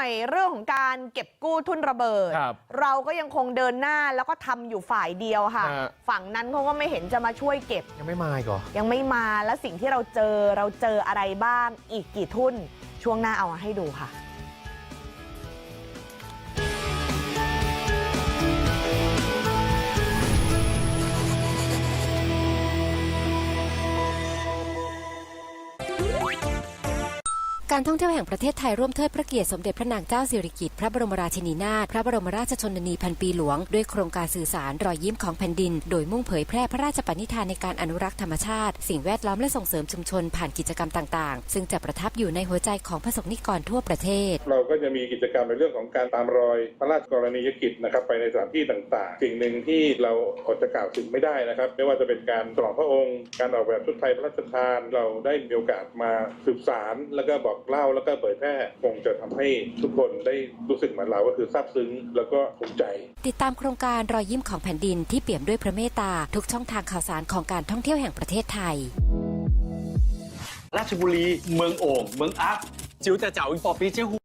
น่อยเรื่องของการเก็บกู้ทุนระเบิดครับเราก็ยังคงเดินหน้าแล้วก็ทำอยู่ฝ่ายเดียวค่ะฮะฝั่งนั้นเขาก็ไม่เห็นจะมาช่วยเก็บ ยังไม่มาอีกเหรอยังไม่มาแล้วสิ่งที่เราเจอเราเจออะไรบ้างอีกกี่ทุนช่วงหน้าเอามาให้ดูค่ะ การท่องเที่ยวแห่งประเทศไทยร่วมเทิดพระเกียรติสมเด็จพระนางเจ้าสิริกิติ์พระบรมราชินีนาถพระบรมราชชนนีพันปีหลวง ด้วยโครงการสื่อสารรอยยิ้มของแผ่นดิน โดยมุ่งเผยแพร่พระราชปณิธานในการอนุรักษ์ธรรมชาติ สิ่งแวดล้อมและส่งเสริมชุมชนผ่านกิจกรรมต่างๆ ซึ่งจะประทับอยู่ในหัวใจของประสบนิกรทั่วประเทศ เราก็จะมีกิจกรรมในเรื่องของการตามรอยพระราชกรณียกิจนะครับไปในสถานที่ต่างๆ สิ่งหนึ่งที่เราอดจะกล่าวถึงไม่ได้นะครับ ไม่ว่าจะเป็นการฉลองพระองค์ การออกแบบชุดไทยพระราชทาน เราได้มีโอกาสมาสืบสารแล้วก็บอกเล่าแล้วก็เผยแพร่คงจะทำให้ทุกคนได้รู้สึกเหมือนเราก็คือซาบซึ้งแล้วก็ภูมิใจ ติดตามโครงการรอยยิ้มของแผ่นดินที่เปี่ยมด้วยพระเมตตาทุกช่องทางข่าวสารของการท่องเที่ยวแห่งประเทศไทย ราชบุรี เมืองโอ่งเมืองอักจิ๋วแต่เจ๋าอีปอปีเจ้าหู